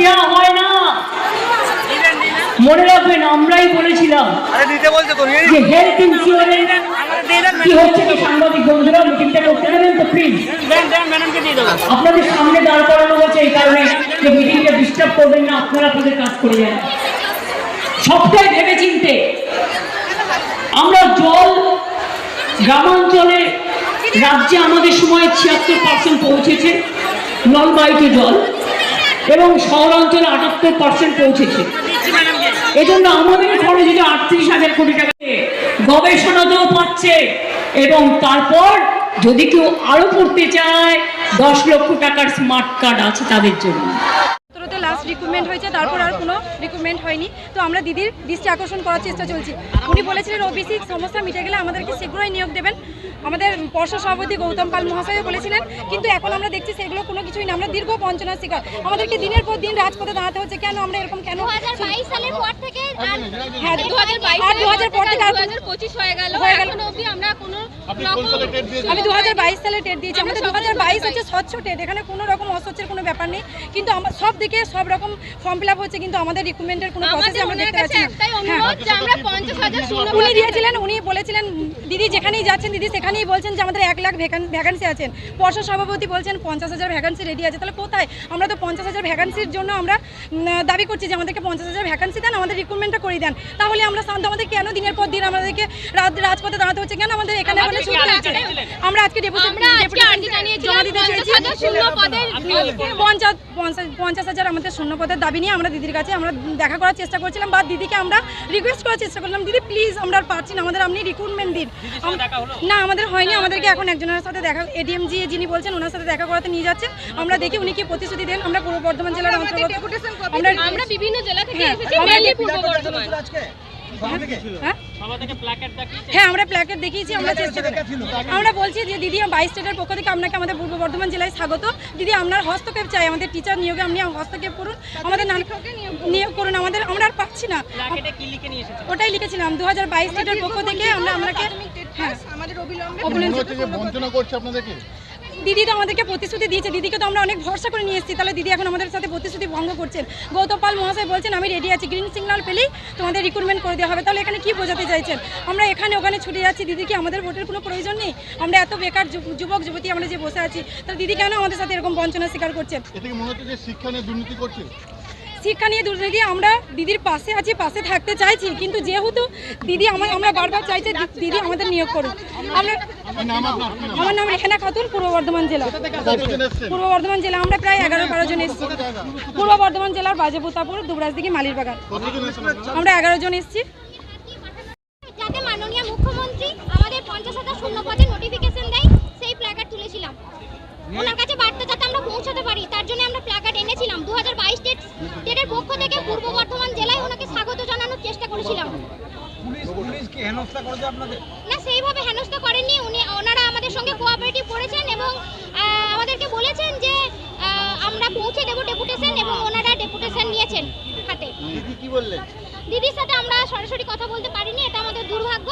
দেওয়া হয় না। মনে রাখবেন আমরাই বলেছিলাম যে হেলথ ইন্স্যুরেন্স কি হচ্ছে কি সাংবাদিক বন্ধুরা মিটিংটা করতে দেবেন তো প্লিজ আপনাদের সামনে দাঁড় করানো হচ্ছে এই কারণে যে মিটিংটা ডিস্টার্ব করবেন না আপনারা আপনাদের কাজ করে যান। সবটাই ভেবে চিনতে আমরা জল গ্রামাঞ্চলে রাজ্যে আমাদের সময় ছিয়াত্তর পার্সেন্ট পৌঁছেছে নলবাহিত জল। এবং শহরাঞ্চলে আটাত্তর পার্সেন্ট পৌঁছেছে। এজন্য আমাদের খরচ যে আটত্রিশ হাজার কোটি টাকা গবেষণা গবেষণাতেও পাচ্ছে এবং তারপর যদি কেউ আরও পড়তে চায়, দশ লক্ষ টাকার স্মার্ট কার্ড আছে তাদের জন্য। রিক্রুটমেন্ট হয়েছে তারপর আর কোনো রিক্রুটমেন্ট হয়নি। তো আমরা দিদির দৃষ্টি আকর্ষণ করার চেষ্টা চলছি। উনি বলেছিলেন ওবিসি সমস্যা মিটে গেলে আমাদেরকে শীঘ্রই নিয়োগ দেবেন। আমাদের পর্ষদ সভাপতি গৌতম পাল মহাশয় বলেছিলেন কিন্তু এখন আমরা দেখছি সেগুলো কোনো কিছুই না। আমরা দীর্ঘ বঞ্চনার শিকার। আমাদেরকে দিনের পর দিন রাজপথে দাঁড়াতে হচ্ছে। কেন আমরা এরকম কেন সালের পর থেকে হ্যাঁ, দু হাজার বাইশ আর 2000 পর থেকে আর- দু হাজার পঁচিশ হয়ে গেল। হয়ে গেল। আমরা কোনো আমি দু হাজার বাইশ সালে টেট দিয়েছি। আমাদের দু হাজার বাইশ হচ্ছে স্বচ্ছ টেট। এখানে কোনো রকম অস্বচ্ছের কোনো ব্যাপার নেই। কিন্তু আমার সব দিকে সব রকম ফর্ম ফিল আপ হচ্ছে কিন্তু আমাদের রিক্রুটমেন্টের কোনো প্রসেস আমরা দেখতে পাচ্ছি না। হ্যাঁ। উনি দিয়েছিলেন উনি বলেছিলেন দিদি যেখানেই যাচ্ছেন দিদি সেখানেই বলছেন যে আমাদের এক লাখ ভ্যাকান্সি আছেন। পর্ষদ সভাপতি বলছেন পঞ্চাশ হাজার ভ্যাকান্সি রেডি আছে। তাহলে কোথায়? আমরা তো পঞ্চাশ হাজার ভ্যাকান্সির জন্য আমরা দাবি করছি যে আমাদেরকে পঞ্চাশ হাজার ভ্যাকান্সি দেন আমাদের রিক্রুটমেন্টটা করে দেন। তাহলে আমরা শান্ত আমাদের কেন দিনের পর দিন আমাদেরকে রাত রাজপথে দাঁড়াতে হচ্ছে? কেন আমাদের এখানে আমরা আজকে পঞ্চাশ হাজার আমাদের শূন্য পদের দাবি নিয়ে আমরা দিদির কাছে আমরা দেখা করার চেষ্টা করছিলাম বা দিদিকে আমরা রিকোয়েস্ট করার চেষ্টা করলাম দিদি প্লিজ আমরা আর পারছি না আমাদের আপনি রিক্রুটমেন্ট দিন। না আমাদের হয়নি আমাদেরকে এখন একজনের সাথে দেখা এডিএম জি যিনি বলছেন ওনার সাথে দেখা করাতে নিয়ে যাচ্ছেন। আমরা দেখি উনি কি প্রতিশ্রুতি দেন আমরা পূর্ব বর্ধমান জেলার অন্তর্গত আমরা আমরা বিভিন্ন জেলা থেকে হ্যাঁ, আমরা হ্যাঁ আমরা প্ল্যাকেট দেখিয়েছি আমরা চেষ্টা করি। আমরা বলছি যে দিদি বাইশ স্টেটের পক্ষ থেকে আপনাকে আমাদের পূর্ব বর্ধমান জেলায় স্বাগত। দিদি আপনার হস্তক্ষেপ চাই আমাদের টিচার নিয়োগে আপনি হস্তক্ষেপ করুন আমাদের নিয়োগ করুন আমাদের আমরা আর পাচ্ছি না। ওটাই লিখেছিলাম দু হাজার বাইশ স্টেটের পক্ষ থেকে আমরা আপনাকে হ্যাঁ। আমাদের অবিলম্বে অবলম্বন- বঞ্চনা করছে আপনাদেরকে? দিদি তো আমাদেরকে প্রতিশ্রুতি দিয়েছে। দিদিকে তো আমরা অনেক ভরসা করে নিয়ে এসেছি। তাহলে দিদি এখন আমাদের সাথে প্রতিশ্রুতি ভঙ্গ করছেন। গৌতম পাল মহাশয় বলছেন, আমি রেডি আছি। গ্রিন সিগনাল পেলেই তোমাদের রিক্রুটমেন্ট করে দেওয়া হবে। তাহলে এখানে কি বোঝাতে চাইছেন? আমরা এখানে, ওখানে ছুটে যাচ্ছি। দিদি কি আমাদের ভোটের কোনো প্রয়োজন নেই? আমরা এত বেকার যুব- যুবক, যুবতী আমরা যে বসে আছি তাহলে দিদি কেন আমাদের সাথে এরকম বঞ্চনা স্বীকার করছেন? শিক্ষা নিয়ে দুর্নীতি করছে? শিক্ষা নিয়ে দূর দুর্নীতি আমরা দিদির পাশে আছি পাশে থাকতে চাইছি। কিন্তু যেহেতু দিদি আমার আমরা বারবার চাইছি দিদি আমাদের নিয়োগ করুন আমরা আমার নাম রেখানা খাতুন পূর্ব বর্ধমান জেলা। পূর্ব বর্ধমান জেলা আমরা প্রায় এগারো বারো জন এসেছি। পূর্ব বর্ধমান জেলার বাজেপুতাপুর দুবরাজদিঘি মালির বাগান? আমরা এগারো জন এসেছি। যাতে মাননীয় মুখ্যমন্ত্রী আমাদের পঞ্চাশ হাজার শূন্য পদে নোটিফিকেশন দেয় সেই প্ল্যাকার্ড তুলেছিলাম। ওনার কাছে বার্তা যাতে আমরা পৌঁছাতে পারি তার জন্য আমরা প্ল্যাকার্ড এনেছিলাম। দু হাজার বাইশ ডেটের পক্ষ থেকে পূর্ব বর্ধমান জেলায় ওনাকে স্বাগত জানানোর চেষ্টা করেছিলাম না সেইভাবে হেনস্থা করেননি। উনি ওনারা আমাদের সঙ্গে কোঅপারেটিভ করেছেন এবং আমাদেরকে বলেছেন যে আমরা পৌঁছে দেবো ডেপুটেশন এবং ওনারা ডেপুটেশন নিয়েছেন হাতে। দিদি কি বললেন? দিদির সাথে আমরা সরাসরি কথা বলতে পারিনি এটা আমাদের দুর্ভাগ্য।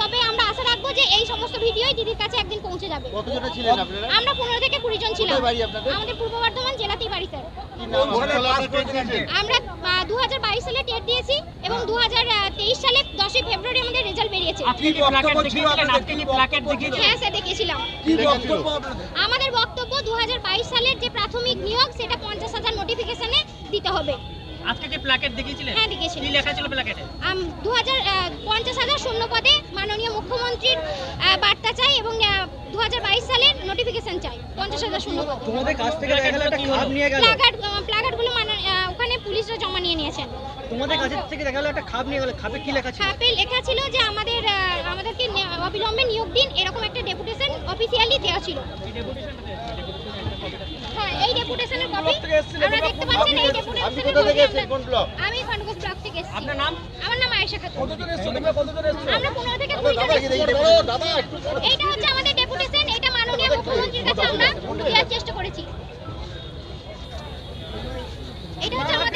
তবে আমরা আশা রাখব যে এই সমস্ত ভিডিওই দিদির কাছে একদিন পৌঁছে যাবে। কতজনে ছিলেন আপনারা? আমরা পনেরো থেকে কুড়ি জন ছিলাম। আপনাদের? আমাদের পূর্ব বর্ধমান জেলাতেই বাড়ি স্যার। আমরা দু বাইশ সালে টেট দিয়েছি এবং দু হাজার তেইশ সালে দশই ফেব্রুয়ারি আমাদের রেজাল্ট বেরিয়েছে। হ্যাঁ স্যার দেখেছিলাম বক্তব্য? আমাদের বক্তব্য দু হাজার বাইশ সালের যে প্রাথমিক নিয়োগ সেটা পঞ্চাশ হাজার নোটিফিকেশনে দিতে হবে। আজকে যে প্ল্যাকেট দেখিয়েছিলেন? হ্যাঁ কি লেখা ছিল প্ল্যাকেটে শূন্য পদে মাননীয় মুখ্যমন্ত্রীর বার্তা চাই এবং দু হাজার বাইশ সালের নোটিফিকেশন চাই পঞ্চাশ হাজার শূন্য পদ তোমাদের কাছ থেকে দেখা গেল একটা খাপ নিয়ে গেল। প্লাকার্ড নিয়ে তোমাদের কাছ থেকে দেখা গেল একটা খাপ নিয়ে গেল। খাপে কি লেখা ছিল? খাপে লেখা ছিল যে আমাদের আমাদেরকে অবিলম্বে নিয়োগ দিন এরকম একটা ডেপুটেশন অফিসিয়ালি দেওয়া ছিল। হ্যাঁ এই ডেপুটেশনের কপি আমরা দেখতে পাচ্ছেন এই ডেপুটেশনের কপি আমি খন্ডগোজ ব্লক থেকে এসেছি। আপনার নাম? আমার নাম আয়েশা খাতুন। কতজন এসছো? তোমরা কতজন এসছো? আমরা পনেরো থেকে কুড়ি জন এসেছি। দাদা একটু বলো। এইটা হচ্ছে আমাদের ডেপুটেশন এটা মাননীয় মুখ্যমন্ত্রীর কাছে আমরা দেওয়ার চেষ্টা করেছি।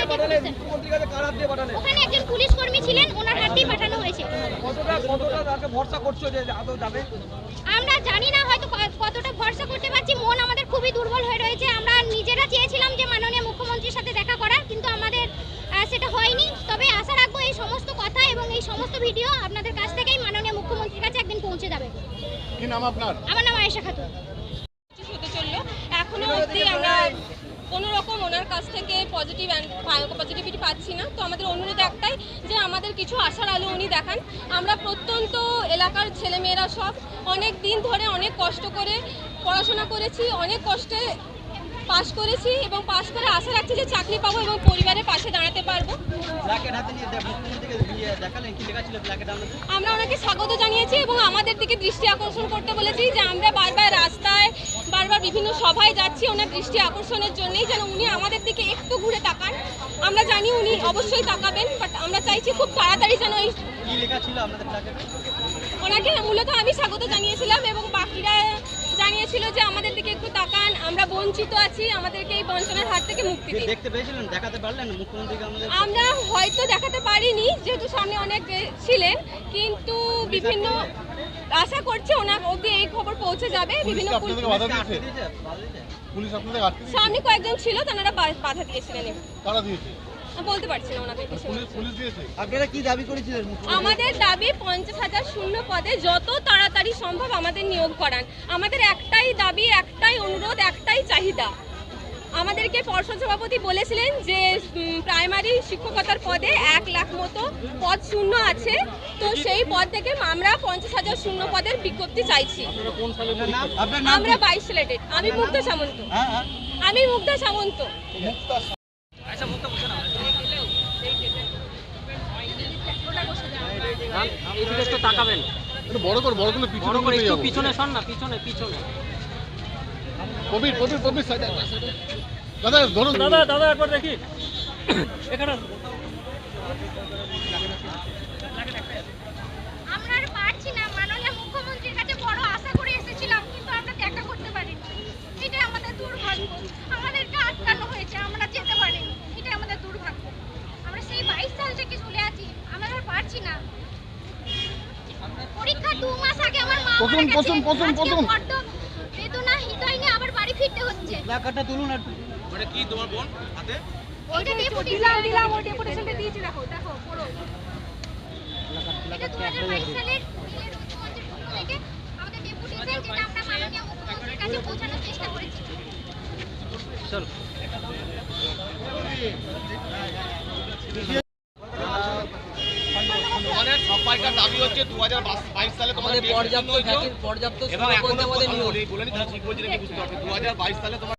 আমাদের মুখ্যমন্ত্রীর কাছে কার হাত দিয়ে ওখানে একজন পুলিশ কর্মী ছিলেন ওনার হাতেই পাঠানো হয়েছে। কতটা কতটা তাকে ভরসা করছ যে আদৌ যাবে? আমরা জানি না হয়তো কতটা ভরসা করতে পারছি। মন আমাদের খুবই দুর্বল হয়ে রয়েছে। আমরা নিজেরা চেয়েছিলাম যে মাননীয় মুখ্যমন্ত্রীর সাথে দেখা করার সেটা হয়নি। তবে আশা রাখব এই সমস্ত কথা এবং এই সমস্ত ভিডিও আপনাদের কাছ থেকেই মাননীয় মুখ্যমন্ত্রীর কাছে একদিন পৌঁছে যাবে। কি নাম আপনার? আমার নাম আয়েশা খাতুন কিছু হতে চলল এখনও অবধি আমরা কোনো রকম ওনার কাছ থেকে পজিটিভ পজিটিভিটি পাচ্ছি না। তো আমাদের অনুরোধ একটাই যে আমাদের কিছু আশার আলো উনি দেখান। আমরা প্রত্যন্ত এলাকার ছেলেমেয়েরা সব অনেক দিন ধরে অনেক কষ্ট করে পড়াশোনা করেছি অনেক কষ্টে পাশ করেছি এবং পাশ করে আশা রাখছি যে চাকরি পাবো এবং পরিবারের পাশে দাঁড়াতে পারব। আমরা ওনাকে স্বাগত জানিয়েছি এবং আমাদের দিকে দৃষ্টি আকর্ষণ করতে বলেছি যে আমরা বারবার রাস্তায় বারবার বিভিন্ন সভায় যাচ্ছি ওনার দৃষ্টি আকর্ষণের জন্যই যেন উনি আমাদের দিকে একটু ঘুরে তাকান। আমরা জানি উনি অবশ্যই তাকাবেন বাট আমরা চাইছি খুব তাড়াতাড়ি যেন এই ওনাকে মূলত আমি স্বাগত জানিয়েছিলাম এবং বাকিরা জানিয়েছিল যে আমাদের দিকে একটু তাকান আমরা বঞ্চিত আছি আমাদেরকে এই থেকে মুক্তি দিন দেখতে পেয়েছিলেন দেখাতে পারলেন? মুখ্যমন্ত্রীকে আমাদের আমরা হয়তো দেখাতে পারিনি যেহেতু সামনে অনেক ছিলেন কিন্তু বিভিন্ন আশা করছি ওনার অবধি এই খবর পৌঁছে যাবে বিভিন্ন পুলিশ আপনাদের সামনে কয়েকজন ছিল তারা বাধা দিয়েছিলেন। কারা দিয়েছে? বলতে পারছি না ওনাদের কিছু পুলিশ পুলিশ দিয়েছে? আপনারা কি দাবি করেছিলেন আমাদের দাবি পঞ্চাশ হাজার শূন্য পদে যত তাড়াতাড়ি সম্ভব আমাদের নিয়োগ করান। আমাদের একটাই দাবি একটাই অনুরোধ একটাই চাহিদা। আমাদেরকে পর্ষদ সভাপতি বলেছিলেন যে প্রাইমারি শিক্ষকতার পদে এক লাখ মতো পদ শূন্য আছে। তো সেই পদ থেকে আমরা পঞ্চাশ হাজার শূন্য পদের বিজ্ঞপ্তি চাইছি। আমরা বাইশ সিলেটেড আমি মুগ্ধ সামন্ত। হ্যাঁ হ্যাঁ। আমি মুগ্ধ সামন্ত। একটু বড় করে বড় করে পিছনে সর না পিছনে পিছনে। প্রবীর প্রবীর সাইডে দাদা ধরুন। দাদা দাদা একবার দেখি। এখানে আমরা আর পারছি না। হচ্ছে প্ল্যাকার্ডটা তুলুন একটু। ওইটা ডেপুটেশন দিলাম ওই ডেপুটেশনটা দিয়েছি দেখো দেখো পড়ো এটা দু হাজার বাইশ সালের বিলের মুখ্যমন্ত্রীর থেকে আমাদের ডেপুটেশন যেটা আমরা মাননীয় মুখ্যমন্ত্রীর কাছে পৌঁছানোর চেষ্টা করেছি। চলো। সবাইকার দাবি হচ্ছে দু হাজার বাইশ সালে তোমাদের পর্যাপ্ত পর্যাপ্ত এবং এখন বলে নিতে ঠিক বলছি নাকি বুঝতে পারছি দু হাজার বাইশ সালে তোমার